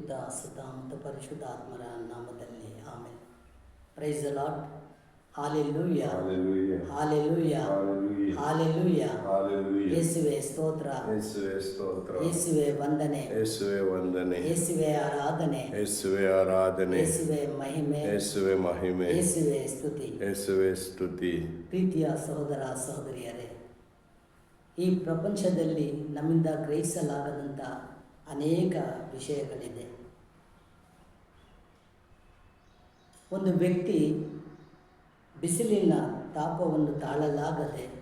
ಪಿತ ಸುತ ಮತ್ತು ಪರಿಶುದ್ಧಾತ್ಮರ ನಾಮದಲ್ಲಿ ಆಮೇಲೆ praise Lord hallelujah hallelujah hallelujah. ಯೇಸುವೆ ಸ್ತೋತ್ರ. ಯೇಸುವೆ ಸ್ತೋತ್ರ. ಯೇಸುವೆ ವಂದನೆ. ಯೇಸುವೆ ವಂದನೆ. ಯೇಸುವೆ ಆರಾಧನೆ. ಯೇಸುವೆ ಆರಾಧನೆ. ಯೇಸುವೆ ಮಹಿಮೆ. ಯೇಸುವೆ ಮಹಿಮೆ. ಯೇಸುವೆ ಸ್ತುತಿ. ಯೇಸುವೆ ಸ್ತುತಿ. ಪ್ರೀತಿಯ ಸಹೋದರ ಸಹೋದರಿಯರೇ ಈ ಪ್ರಪಂಚದಲ್ಲಿ ನಮ್ಮಿಂದ ಗ್ರಹಿಸಲಾಗದಂಥ ಅನೇಕ ವಿಷಯಗಳಿದೆ. ಒಂದು ವ್ಯಕ್ತಿ ಬಿಸಿಲಿನ ತಾಪವನ್ನು ತಾಳಲಾಗದೆ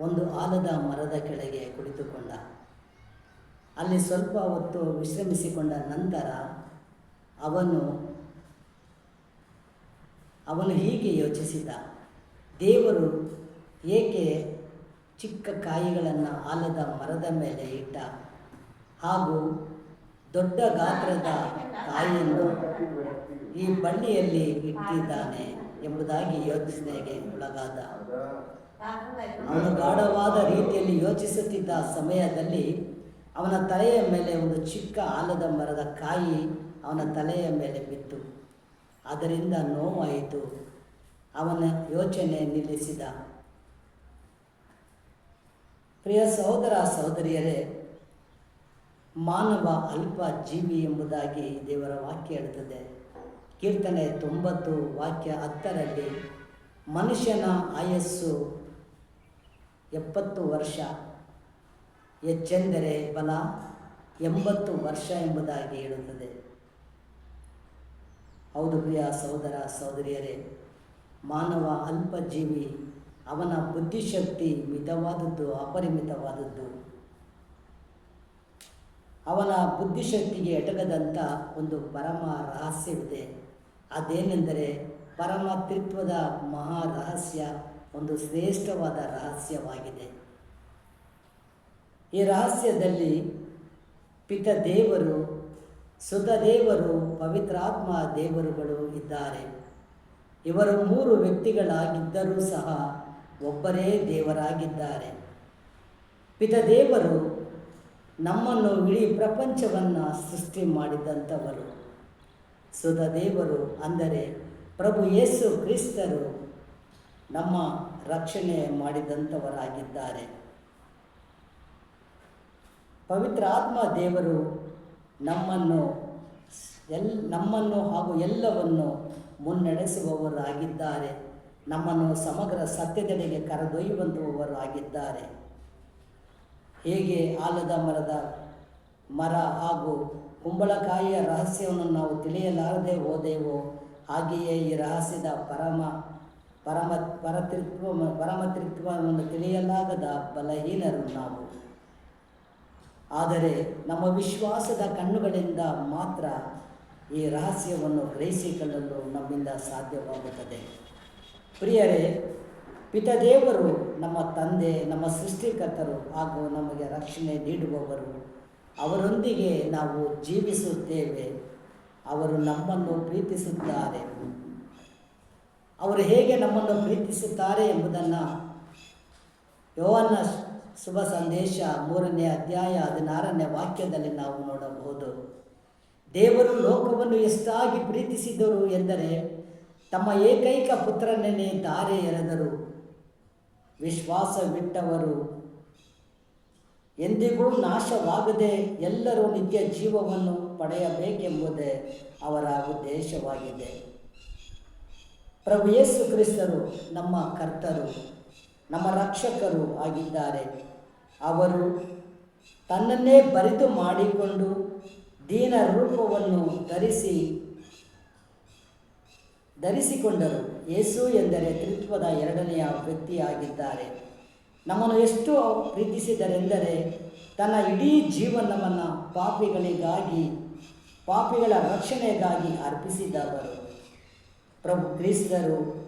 ಒಂದು ಆಲದ ಮರದ ಕೆಳಗೆ ಕುಳಿತುಕೊಂಡ. ಅಲ್ಲಿ ಸ್ವಲ್ಪ ಹೊತ್ತು ವಿಶ್ರಮಿಸಿಕೊಂಡ ನಂತರ ಅವನು ಅವನು ಹೀಗೆ ಯೋಚಿಸಿದ. ದೇವರು ಏಕೆ ಚಿಕ್ಕ ಕಾಯಿಗಳನ್ನು ಆಲದ ಮರದ ಮೇಲೆ ಇಟ್ಟ? ಹಾಗೂ ದೊಡ್ಡ ಗಾತ್ರದ ಕಾಯಿಯನ್ನು ಈ ಬಳ್ಳಿಯಲ್ಲಿ ಇಟ್ಟಿದ್ದಾನೆ ಎಂಬುದಾಗಿ ಯೋಚನೆಗೆ ಒಳಗಾದ. ಅವನು ಗಾಢವಾದ ರೀತಿಯಲ್ಲಿ ಯೋಚಿಸುತ್ತಿದ್ದ ಸಮಯದಲ್ಲಿ ಅವನ ತಲೆಯ ಮೇಲೆ ಒಂದು ಚಿಕ್ಕ ಆಲದ ಮರದ ಕಾಯಿ ಅವನ ತಲೆಯ ಮೇಲೆ ಬಿತ್ತು. ಅದರಿಂದ ನೋವಾಯಿತು. ಅವನ ಯೋಚನೆ ನಿಲ್ಲಿಸಿದ. ಪ್ರಿಯ ಸಹೋದರ ಸಹೋದರಿಯರೇ ಮಾನವ ಅಲ್ಪ ಜೀವಿ ಎಂಬುದಾಗಿ ದೇವರ ವಾಕ್ಯ ಹೇಳುತ್ತದೆ. ಕೀರ್ತನೆ ತೊಂಬತ್ತು ವಾಕ್ಯ ಹತ್ತರಲ್ಲಿ, ಮನುಷ್ಯನ ಆಯಸ್ಸು ಎಪ್ಪತ್ತು ವರ್ಷ ಹೆಚ್ಚೆಂದರೆ ಬಲ ಎಂಬತ್ತು ವರ್ಷ ಎಂಬುದಾಗಿ ಹೇಳುತ್ತದೆ. ಹೌದು ಪ್ರಿಯ ಸಹೋದರ ಸಹೋದರಿಯರೇ, ಮಾನವ ಅಲ್ಪ ಜೀವಿ ಅವನ ಬುದ್ಧಿಶಕ್ತಿ ಮಿತವಾದದ್ದು, ಅಪರಿಮಿತವಾದದ್ದು. ಅವನ ಬುದ್ಧಿಶಕ್ತಿಗೆ ಎಟಗದಂಥ ಒಂದು ಪರಮ ರಹಸ್ಯವಿದೆ. ಅದೇನೆಂದರೆ ಪರಮತ್ರಿತ್ವದ ಮಹಾ ರಹಸ್ಯ ಒಂದು ಶ್ರೇಷ್ಠವಾದ ರಹಸ್ಯವಾಗಿದೆ. ಈ ರಹಸ್ಯದಲ್ಲಿ ಪಿತದೇವರು, ಸುತದೇವರು ಸುತ ಪವಿತ್ರಾತ್ಮ ದೇವರುಗಳು ಇದ್ದಾರೆ. ಇವರು ಮೂರು ವ್ಯಕ್ತಿಗಳಾಗಿದ್ದರೂ ಸಹ ಒಬ್ಬರೇ ದೇವರಾಗಿದ್ದಾರೆ. ಪಿತ ದೇವರು ನಮ್ಮನ್ನು ಇಡೀ ಪ್ರಪಂಚವನ್ನು ಸೃಷ್ಟಿ ಮಾಡಿದಂಥವರು. ಸುತ ದೇವರು ಅಂದರೆ ಪ್ರಭು ಯೇಸು ಕ್ರಿಸ್ತರು ನಮ್ಮ ರಕ್ಷಣೆ ಮಾಡಿದಂಥವರಾಗಿದ್ದಾರೆ. ಪವಿತ್ರ ಆತ್ಮ ದೇವರು ನಮ್ಮನ್ನು ಎಲ್, ನಮ್ಮನ್ನು ಹಾಗೂ ಎಲ್ಲವನ್ನು ಮುನ್ನಡೆಸುವವರಾಗಿದ್ದಾರೆ. ನಮ್ಮನ್ನು ಸಮಗ್ರ ಸತ್ಯದೆಡೆಗೆ ಕರೆದೊಯ್ಯುವಂಥವರು ಹೇಗೆ ಆಲದ ಮರದ ಮರ ಹಾಗೂ ಕುಂಬಳಕಾಯಿಯ ರಹಸ್ಯವನ್ನು ನಾವು ತಿಳಿಯಲಾರದೆ ಹೋದೆವೋ, ಹಾಗೆಯೇ ಈ ರಹಸ್ಯದ ಪರಮ ಪರಮ, ಪರತೃತ್ವ, ಪರಮತೃತ್ವವನ್ನು ತಿಳಿಯಲಾಗದ ಬಲಹೀನರು ನಾವು. ಆದರೆ ನಮ್ಮ ವಿಶ್ವಾಸದ ಕಣ್ಣುಗಳಿಂದ ಮಾತ್ರ ಈ ರಹಸ್ಯವನ್ನು ಗ್ರಹಿಸಿಕೊಳ್ಳಲು ನಮ್ಮಿಂದ ಸಾಧ್ಯವಾಗುತ್ತದೆ. ಪ್ರಿಯರೇ ಪಿತದೇವರು ನಮ್ಮ ತಂದೆ, ನಮ್ಮ ಸೃಷ್ಟಿಕರ್ತರು ಹಾಗೂ ನಮಗೆ ರಕ್ಷಣೆ ನೀಡುವವರು. ಅವರೊಂದಿಗೆ ನಾವು ಜೀವಿಸುತ್ತೇವೆ. ಅವರು ನಮ್ಮನ್ನು ಪ್ರೀತಿಸುತ್ತಾರೆ. ಅವರು ಹೇಗೆ ನಮ್ಮನ್ನು ಪ್ರೀತಿಸುತ್ತಾರೆ ಎಂಬುದನ್ನು ಯೋವನ್ನ ಶುಭ ಸಂದೇಶ ಮೂರನೇ ಅಧ್ಯಾಯ ಹದಿನಾರನೇ ವಾಕ್ಯದಲ್ಲಿ ನಾವು ನೋಡಬಹುದು. ದೇವರು ಲೋಕವನ್ನು ಎಷ್ಟಾಗಿ ಪ್ರೀತಿಸಿದರು ಎಂದರೆ ತಮ್ಮ ಏಕೈಕ ಪುತ್ರನನ್ನೇ ದಾರೆ ಎರೆದರು. ವಿಶ್ವಾಸವಿಟ್ಟವರು. ಎಂದಿಗೂ ನಾಶವಾಗದೆ ಎಲ್ಲರೂ ನಿತ್ಯ ಜೀವವನ್ನು ಪಡೆಯಬೇಕೆಂಬುದೇ ಅವರ ಉದ್ದೇಶವಾಗಿದೆ. ಪ್ರಭು ಯೇಸು ಕ್ರಿಸ್ತರು ನಮ್ಮ ಕರ್ತರು, ನಮ್ಮ ರಕ್ಷಕರು ಆಗಿದ್ದಾರೆ. ಅವರು ತನ್ನನ್ನೇ ಬರಿದು ಮಾಡಿಕೊಂಡು ದೀನ ರೂಪವನ್ನು ಧರಿಸಿ ಧರಿಸಿಕೊಂಡರು. ಯೇಸು ಎಂದರೆ ತ್ರಿತ್ವದ ಎರಡನೆಯ ವ್ಯಕ್ತಿಯಾಗಿದ್ದಾರೆ. ನಮ್ಮನ್ನು ಎಷ್ಟು ಪ್ರೀತಿಸಿದರೆಂದರೆ, ತನ್ನ ಇಡೀ ಜೀವನವನ್ನು ಪಾಪಿಗಳಿಗಾಗಿ, ಪಾಪಿಗಳ ರಕ್ಷಣೆಗಾಗಿ ಅರ್ಪಿಸಿದವರು. ಪ್ರಭು ಕ್ರಿಸ್ತರು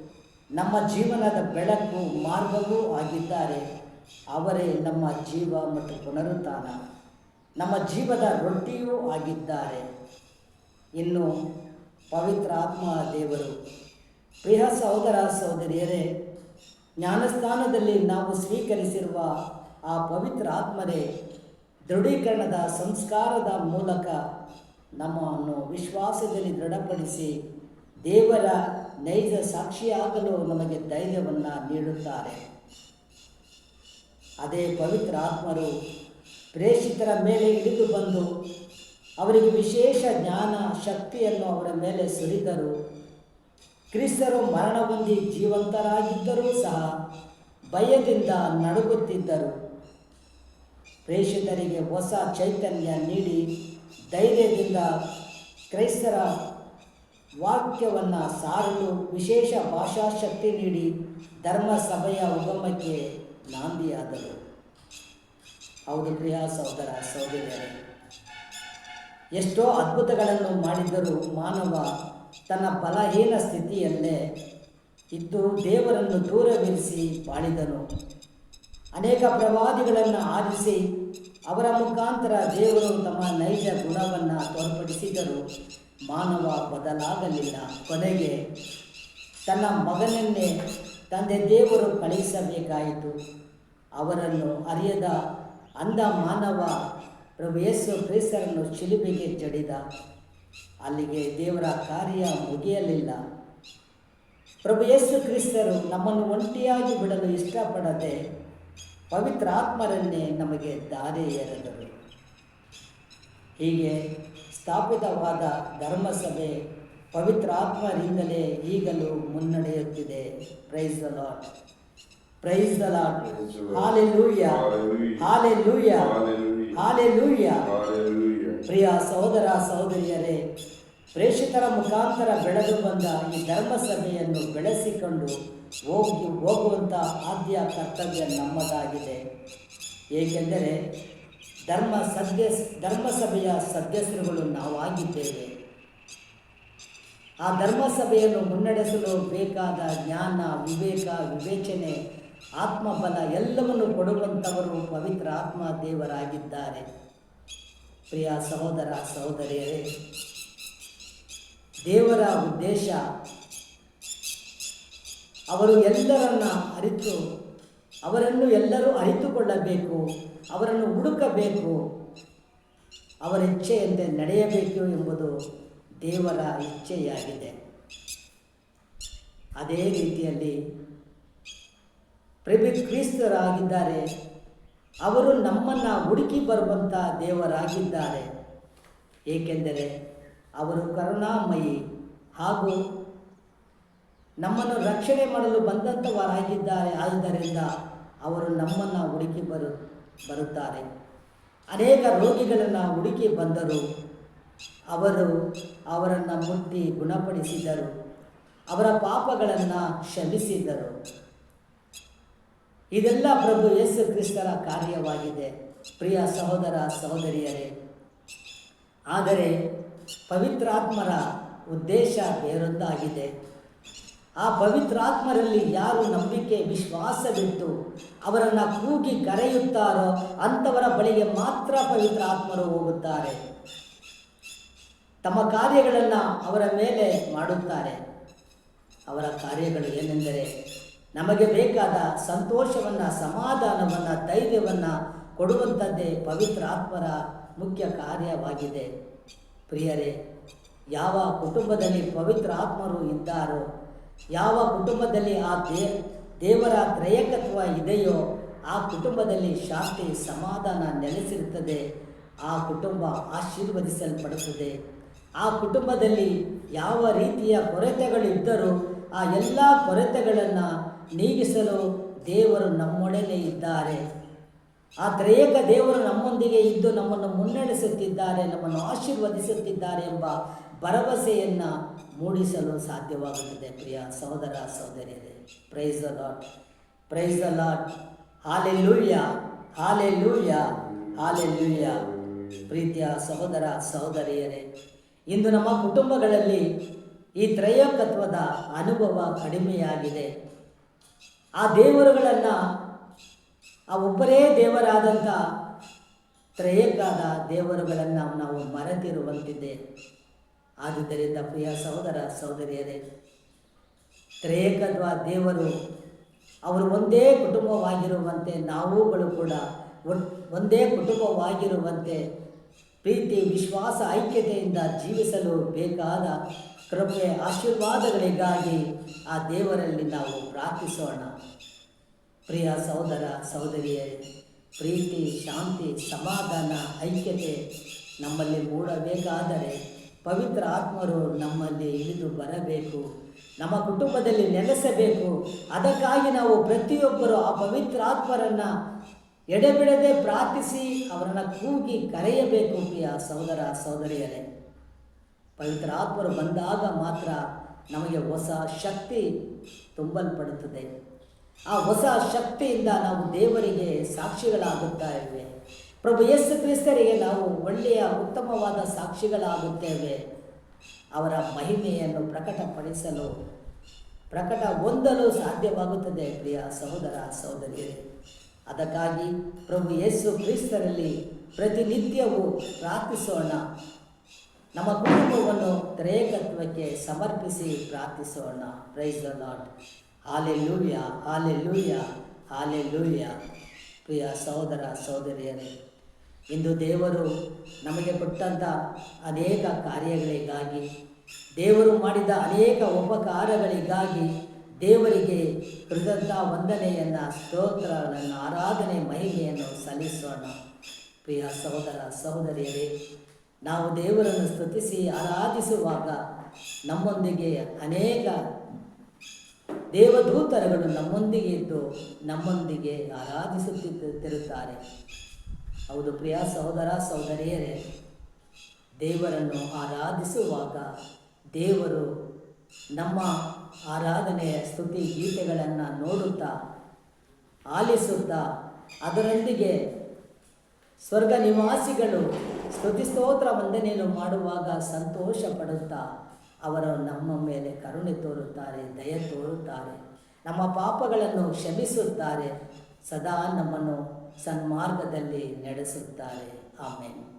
ನಮ್ಮ ಜೀವನದ ಬೆಳಕು ಮಾರ್ಗವೂ ಆಗಿದ್ದಾರೆ. ಅವರೇ ನಮ್ಮ ಜೀವ ಮತ್ತು ಪುನರುತ್ಥಾನ. ನಮ್ಮ ಜೀವದ ರೊಟ್ಟಿಯೂ ಆಗಿದ್ದಾರೆ. ಇನ್ನು ಪವಿತ್ರ ಆತ್ಮ ದೇವರು. ಪ್ರಿಯ ಸಹೋದರ ಸಹೋದರಿಯರೇ, ಜ್ಞಾನಸ್ಥಾನದಲ್ಲಿ ನಾವು ಸ್ವೀಕರಿಸಿರುವ ಆ ಪವಿತ್ರ ಆತ್ಮರೇ ದೃಢೀಕರಣದ ಸಂಸ್ಕಾರದ ಮೂಲಕ ನಮ್ಮನ್ನು ವಿಶ್ವಾಸದಲ್ಲಿ ದೃಢಪಡಿಸಿ ದೇವರ ನೈಜ ಸಾಕ್ಷಿಯಾಗಲು ನಮಗೆ ಧೈರ್ಯವನ್ನು ನೀಡುತ್ತಾರೆ. ಅದೇ ಪವಿತ್ರ ಆತ್ಮರು ಪ್ರೇಷಿತರ ಮೇಲೆ ಇಳಿದು ಬಂದು ಅವರಿಗೆ ವಿಶೇಷ ಜ್ಞಾನ ಶಕ್ತಿಯನ್ನು ಅವರ ಮೇಲೆ ಸುರಿದರು. ಕ್ರಿಸ್ತರು ಮರಣ ಹೊಂದಿ ಜೀವಂತರಾಗಿದ್ದರೂ ಸಹ ಭಯದಿಂದ ನಡುಗುತ್ತಿದ್ದರು. ಪ್ರೇಷಿತರಿಗೆ ಹೊಸ ಚೈತನ್ಯ ನೀಡಿ ಧೈರ್ಯದಿಂದ ಕ್ರೈಸ್ತರ ವಾಕ್ಯವನ್ನು ಸಾರಲು ವಿಶೇಷ ಭಾಷಾಶಕ್ತಿ ನೀಡಿ ಧರ್ಮಸಭೆಯ ಉಗಮಕ್ಕೆ ನಾಂದಿಯಾದರು. ಹೌದು ಪ್ರಿಯ ಸಹೋದರ, ಸಹೋದರಿಯರೇ ಎಷ್ಟೋ ಅದ್ಭುತಗಳನ್ನು ಮಾಡಿದ್ದರೂ ಮಾನವ ತನ್ನ ಬಲಹೀನ ಸ್ಥಿತಿಯಲ್ಲೇ ಇದ್ದು ದೇವರನ್ನು ದೂರವಿರಿಸಿ ಬಾಳಿದನು. ಅನೇಕ ಪ್ರವಾದಿಗಳನ್ನು ಆರಿಸಿ ಅವರ ಮುಖಾಂತರ ದೇವರು ತಮ್ಮ ನೈಜ ಗುಣವನ್ನು ತೋರ್ಪಡಿಸಿದರು ಮಾನವ ಬದಲಾಗಲಿಲ್ಲ. ಕೊನೆಗೆ ತನ್ನ ಮಗನನ್ನೇ ತಂದೆ ದೇವರು ಕಳುಹಿಸಬೇಕಾಯಿತು. ಅವರನ್ನು ಅರಿಯದ ಅಂದ ಮಾನವ ಪ್ರಭು ಯೇಸು ಕ್ರಿಸ್ತರನ್ನು ಶಿಲುಬೆಗೆ ಜಡಿದ. ಅಲ್ಲಿಗೆ ದೇವರ ಕಾರ್ಯ ಮುಗಿಯಲಿಲ್ಲ. ಪ್ರಭು ಯೇಸು ಕ್ರಿಸ್ತರು ನಮ್ಮನ್ನು ಒಂಟಿಯಾಗಿ ಬಿಡಲು ಇಷ್ಟಪಡದೆ ಪವಿತ್ರ ಆತ್ಮರನ್ನೇ ನಮಗೆ ದಾರಿ ಎರೆದರು. ಹೀಗೆ ಸ್ಥಾಪಿತವಾದ ಧರ್ಮಸಭೆ ಪವಿತ್ರ ಆತ್ಮರಿಂದಲೇ ಈಗಲೂ ಮುನ್ನಡೆಯುತ್ತಿದೆ. Praise the lord praise the lord hallelujah hallelujah hallelujah ಪ್ರಿಯ ಸಹೋದರ ಸಹೋದರಿಯರೇ ಪ್ರೇಷಿತರ ಮುಖಾಂತರ ಬೆಳೆದು ಬಂದ ಈ ಧರ್ಮಸಭೆಯನ್ನು ಬೆಳೆಸಿಕೊಂಡು ಹೋಗಿ ಹೋಗುವಂಥ ಆದ್ಯ ಕರ್ತವ್ಯ ನಮ್ಮದಾಗಿದೆ. ಏಕೆಂದರೆ ಧರ್ಮ ಸದ್ಯ ಧರ್ಮಸಭೆಯ ಸದಸ್ಯರುಗಳು ನಾವಾಗಿದ್ದೇವೆ. ಆ ಧರ್ಮಸಭೆಯನ್ನು ಮುನ್ನಡೆಸಲು ಬೇಕಾದ ಜ್ಞಾನ ವಿವೇಕ ವಿವೇಚನೆ ಆತ್ಮಬಲ ಎಲ್ಲವನ್ನು ಕೊಡುವಂಥವರು ಪವಿತ್ರ ಆತ್ಮ ದೇವರಾಗಿದ್ದಾರೆ ಪ್ರಿಯ ಸಹೋದರ ಸಹೋದರಿಯರೇ, ದೇವರ ಉದ್ದೇಶ ಅವರು ಎಲ್ಲರನ್ನ ಅರಿತು, ಅವರನ್ನು ಎಲ್ಲರೂ ಅರಿತುಕೊಳ್ಳಬೇಕು, ಅವರನ್ನು ಹುಡುಕಬೇಕು, ಅವರ ಇಚ್ಛೆಯಂತೆ ನಡೆಯಬೇಕು ಎಂಬುದು ದೇವರ ಇಚ್ಛೆಯಾಗಿದೆ. ಅದೇ ರೀತಿಯಲ್ಲಿ ಪ್ರಭು ಕ್ರಿಸ್ತರಾಗಿದ್ದಾರೆ. ಅವರು ನಮ್ಮನ್ನು ಹುಡುಕಿ ಬರುವಂಥ ದೇವರಾಗಿದ್ದಾರೆ. ಏಕೆಂದರೆ ಅವರು ಕರುಣಾಮಯಿ ಹಾಗೂ ನಮ್ಮನ್ನು ರಕ್ಷಣೆ ಮಾಡಲು ಬಂದಂಥವರಾಗಿದ್ದಾರೆ ಆದ್ದರಿಂದ ಅವರು ನಮ್ಮನ್ನು ಹುಡುಕಿ ಬರು, ಬರುತ್ತಾರೆ. ಅನೇಕ ರೋಗಿಗಳನ್ನು ಹುಡುಕಿ ಬಂದರು. ಅವರು ಅವರನ್ನು ಮುಟ್ಟಿ ಗುಣಪಡಿಸಿದರು. ಅವರ ಪಾಪಗಳನ್ನು ಕ್ಷಮಿಸಿದರು. ಇದೆಲ್ಲ ಪ್ರಭು ಯೇಸು ಕ್ರಿಸ್ತರ ಕಾರ್ಯವಾಗಿದೆ. ಪ್ರಿಯ ಸಹೋದರ, ಸಹೋದರಿಯರೇ, ಆದರೆ ಪವಿತ್ರಾತ್ಮರ ಉದ್ದೇಶ ಬೇರೊಂದಾಗಿದೆ. ಆ ಪವಿತ್ರಾತ್ಮರಲ್ಲಿ ಯಾರು ನಂಬಿಕೆ, ವಿಶ್ವಾಸವಿಟ್ಟು ಅವರನ್ನು ಕೂಗಿ ಕರೆಯುತ್ತಾರೋ ಅಂಥವರ ಬಳಿಗೆ ಮಾತ್ರ ಪವಿತ್ರ ಆತ್ಮರು ಹೋಗುತ್ತಾರೆ. ತಮ್ಮ ಕಾರ್ಯಗಳನ್ನು ಅವರ ಮೇಲೆ ಮಾಡುತ್ತಾರೆ. ಅವರ ಕಾರ್ಯಗಳು ಏನೆಂದರೆ ನಮಗೆ ಬೇಕಾದ ಸಂತೋಷವನ್ನು, ಸಮಾಧಾನವನ್ನು, ಧೈರ್ಯವನ್ನು ಕೊಡುವಂಥದ್ದೇ ಪವಿತ್ರ ಆತ್ಮರ ಮುಖ್ಯ ಕಾರ್ಯವಾಗಿದೆ. ಪ್ರಿಯರೇ, ಯಾವ ಕುಟುಂಬದಲ್ಲಿ ಪವಿತ್ರ ಆತ್ಮರು ಇದ್ದಾರೋ, ಯಾವ ಕುಟುಂಬದಲ್ಲಿ ಆ ದೇವರ ತ್ರಯಕತ್ವ ಇದೆಯೋ, ಆ ಕುಟುಂಬದಲ್ಲಿ ಶಾಂತಿ, ಸಮಾಧಾನ ನೆಲೆಸಿರುತ್ತದೆ. ಆ ಕುಟುಂಬ ಆಶೀರ್ವದಿಸಲ್ಪಡುತ್ತದೆ. ಆ ಕುಟುಂಬದಲ್ಲಿ ಯಾವ ರೀತಿಯ ಕೊರತೆಗಳಿದ್ದರೂ, ಆ ಎಲ್ಲ ಕೊರತೆಗಳನ್ನು ನೀಗಿಸಲು ದೇವರು ನಮ್ಮೊಡನೆ ಇದ್ದಾರೆ. ಆ ತ್ರೇಯಕ ದೇವರು ನಮ್ಮೊಂದಿಗೆ ಇದ್ದು ನಮ್ಮನ್ನು ಮುನ್ನಡೆಸುತ್ತಿದ್ದಾರೆ, ನಮ್ಮನ್ನು ಆಶೀರ್ವದಿಸುತ್ತಿದ್ದಾರೆ ಎಂಬ ಭರವಸೆಯನ್ನು ಮೂಡಿಸಲು ಸಾಧ್ಯವಾಗುತ್ತದೆ. ಪ್ರಿಯ ಸಹೋದರ ಸಹೋದರಿಯರೇ praise the lord praise the lord hallelujah hallelujah ಲೂಯ್ಯ ಹಾಲೆ ಲೂಯ್ಯ ಪ್ರೀತಿಯ ಸಹೋದರ ಸಹೋದರಿಯರೇ, ಇಂದು ನಮ್ಮ ಕುಟುಂಬಗಳಲ್ಲಿ ಈ ತ್ರಯಕತ್ವದ ಅನುಭವ ಕಡಿಮೆಯಾಗಿದೆ. ಆ ದೇವರುಗಳನ್ನು ಆ ಒಬ್ಬರೇ ದೇವರಾದಂಥ ತ್ರಯಕ್ಕಾದ ದೇವರುಗಳನ್ನು ನಾವು ಮರೆತಿರುವಂತಿದೆ. ಆದುದರಿಂದ ಪ್ರಿಯ ಸಹೋದರ ಸಹೋದರಿಯರೇ ತ್ರಯಕದ್ವಾ ದೇವರು ಅವರು ಒಂದೇ ಕುಟುಂಬವಾಗಿರುವಂತೆ ನಾವುಗಳು ಕೂಡ ಒಂದೇ ಕುಟುಂಬವಾಗಿರುವಂತೆ ಪ್ರೀತಿ, ವಿಶ್ವಾಸ, ಐಕ್ಯತೆಯಿಂದ ಜೀವಿಸಲು ಬೇಕಾದ ಕೃಪೆ, ಆಶೀರ್ವಾದಗಳಿಗಾಗಿ ಆ ದೇವರಲ್ಲಿ ನಾವು ಪ್ರಾರ್ಥಿಸೋಣ. ಪ್ರಿಯ ಸಹೋದರ ಸಹೋದರಿಯರೇ ಪ್ರೀತಿ, ಶಾಂತಿ, ಸಮಾಧಾನ, ಐಕ್ಯತೆ ನಮ್ಮಲ್ಲಿ ಮೂಡಬೇಕಾದರೆ ಪವಿತ್ರ ಆತ್ಮರು ನಮ್ಮಲ್ಲಿ ಇಳಿದು ಬರಬೇಕು. ನಮ್ಮ ಕುಟುಂಬದಲ್ಲಿ ನೆಲೆಸಬೇಕು. ಅದಕ್ಕಾಗಿ ನಾವು ಪ್ರತಿಯೊಬ್ಬರು ಆ ಪವಿತ್ರ ಆತ್ಮರನ್ನು ಎಡೆಬಿಡದೆ ಪ್ರಾರ್ಥಿಸಿ ಅವರನ್ನು ಕೂಗಿ ಕರೆಯಬೇಕು ಪ್ರಿಯ ಸಹೋದರ ಸಹೋದರಿಯರೇ. ಪವಿತ್ರ ಆತ್ಮರು ಬಂದಾಗ ಮಾತ್ರ ನಮಗೆ ಹೊಸ ಶಕ್ತಿ ತುಂಬಲ್ಪಡುತ್ತದೆ. ಆ ಹೊಸ ಶಕ್ತಿಯಿಂದ ನಾವು ದೇವರಿಗೆ ಸಾಕ್ಷಿಗಳಾಗುತ್ತಾ ಇವೆ ಪ್ರಭು ಯೇಸು ಕ್ರಿಸ್ತರಿಗೆ ನಾವು ಒಳ್ಳೆಯ, ಉತ್ತಮವಾದ ಸಾಕ್ಷಿಗಳಾಗುತ್ತೇವೆ. ಅವರ ಮಹಿಮೆಯನ್ನು ಪ್ರಕಟಪಡಿಸಲು ಪ್ರಕಟ ಹೊಂದಲು ಸಾಧ್ಯವಾಗುತ್ತದೆ ಪ್ರಿಯ ಸಹೋದರ ಸಹೋದರಿಯರೇ. ಅದಕ್ಕಾಗಿ ಪ್ರಭು ಯೇಸು ಕ್ರಿಸ್ತರಲ್ಲಿ ಪ್ರತಿನಿತ್ಯವೂ ಪ್ರಾರ್ಥಿಸೋಣ. ನಮ್ಮ ಕುಟುಂಬವನ್ನು ತ್ರೇಕತ್ವಕ್ಕೆ ಸಮರ್ಪಿಸಿ ಪ್ರಾರ್ಥಿಸೋಣ. Price the lord hallelujah ಹಾಲೆ ಲೂಯ್ಯ ಹಾಲೆ ಲೂಯ್ಯ ಪ್ರಿಯ ಸಹೋದರ, ಸಹೋದರಿಯರೇ, ಇಂದು ದೇವರು ನಮಗೆ ಕೊಟ್ಟಂಥ ಅನೇಕ ಕಾರ್ಯಗಳಿಗಾಗಿ, ದೇವರು ಮಾಡಿದ ಅನೇಕ ಉಪಕಾರಗಳಿಗಾಗಿ ದೇವರಿಗೆ ಕೃತಜ್ಞ ವಂದನೆಯನ್ನು, ಸ್ತೋತ್ರಗಳನ್ನು, ಆರಾಧನೆ ಮಹಿಮೆಯನ್ನು ಸಲ್ಲಿಸೋಣ. ಪ್ರಿಯ ಸಹೋದರ, ಸಹೋದರಿಯರೇ, ನಾವು ದೇವರನ್ನು ಸ್ತುತಿಸಿ ಆರಾಧಿಸುವಾಗ ನಮ್ಮೊಂದಿಗೆ ಅನೇಕ ದೇವದೂತರಗಳು ನಮ್ಮೊಂದಿಗೆ ಇದ್ದು ನಮ್ಮೊಂದಿಗೆ ಆರಾಧಿಸುತ್ತಿರುತ್ತಾರೆ ಹೌದು ಪ್ರಿಯ ಸಹೋದರ, ಸಹೋದರಿಯರೇ, ದೇವರನ್ನು ಆರಾಧಿಸುವಾಗ ದೇವರು ನಮ್ಮ ಆರಾಧನೆಯ ಸ್ತುತಿ, ಗೀತೆಗಳನ್ನು ನೋಡುತ್ತಾ, ಆಲಿಸುತ್ತಾ, ಅದರೊಂದಿಗೆ ಸ್ವರ್ಗ ನಿವಾಸಿಗಳು ಸ್ತುತಿ ಸ್ತೋತ್ರ ವಂದನೆಯನ್ನು ಮಾಡುವಾಗ ಸಂತೋಷ ಪಡುತ್ತಾ, ಅವರು ನಮ್ಮ ಮೇಲೆ ಕರುಣೆ ತೋರುತ್ತಾರೆ, ದಯ ತೋರುತ್ತಾರೆ, ನಮ್ಮ ಪಾಪಗಳನ್ನು ಕ್ಷಮಿಸುತ್ತಾರೆ, ಸದಾ ನಮ್ಮನ್ನು ಸನ್ಮಾರ್ಗದಲ್ಲಿ ನಡೆಸುತ್ತಾರೆ. ಆಮೇಲೆ